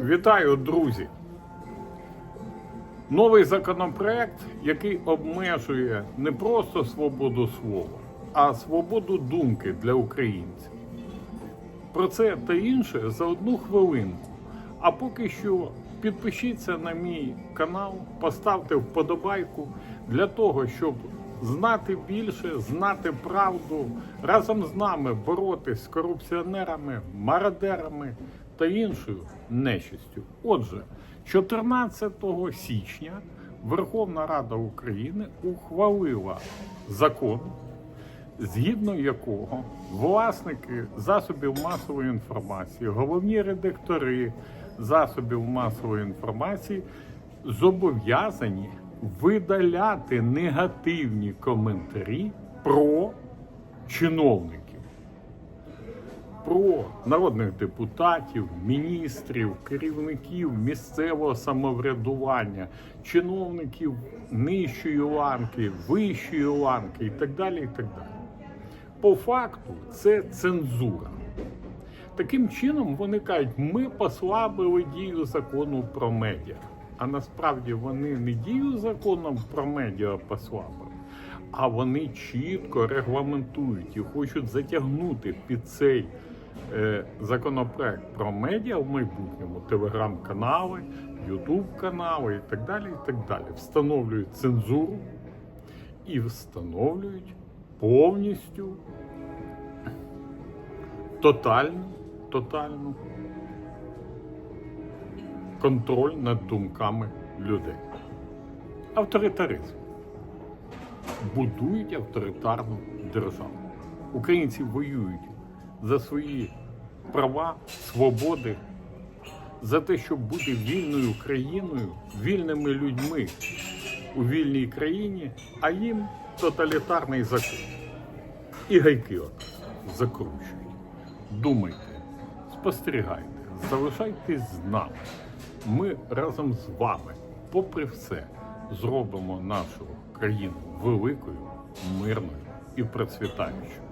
Вітаю, друзі! Новий законопроект, який обмежує не просто свободу слова, а свободу думки для українців. Про це та інше за одну хвилинку. А поки що підпишіться на мій канал, поставте вподобайку для того, щоб знати більше, знати правду, разом з нами боротись з корупціонерами, мародерами та іншою нечистю. Отже, 14 січня Верховна Рада України ухвалила закон, згідно якого власники засобів масової інформації, головні редактори засобів масової інформації зобов'язані видаляти негативні коментарі про чиновників. Про народних депутатів, міністрів, керівників місцевого самоврядування, чиновників нижчої ланки, вищої ланки і так далі. і так далі. По факту це цензура. Таким чином вони кажуть, ми послабили дію закону про медіа. А насправді вони не дію закону про медіа послабили, а вони чітко регламентують і хочуть затягнути під цей законопроект про медіа в майбутньому телеграм-канали, ютуб-канали і так далі. і так далі. Встановлюють цензуру і встановлюють повністю тотальну, тотальну контроль над думками людей. Авторитаризм. Будують авторитарну державу. Українці воюють за свої права, свободи, за те, щоб бути вільною країною, вільними людьми у вільній країні, а їм тоталітарний закон. І гайки от закручують. Думайте, спостерігайте, залишайтесь з нами. Ми разом з вами, попри все, зробимо нашу країну великою, мирною і процвітаючою.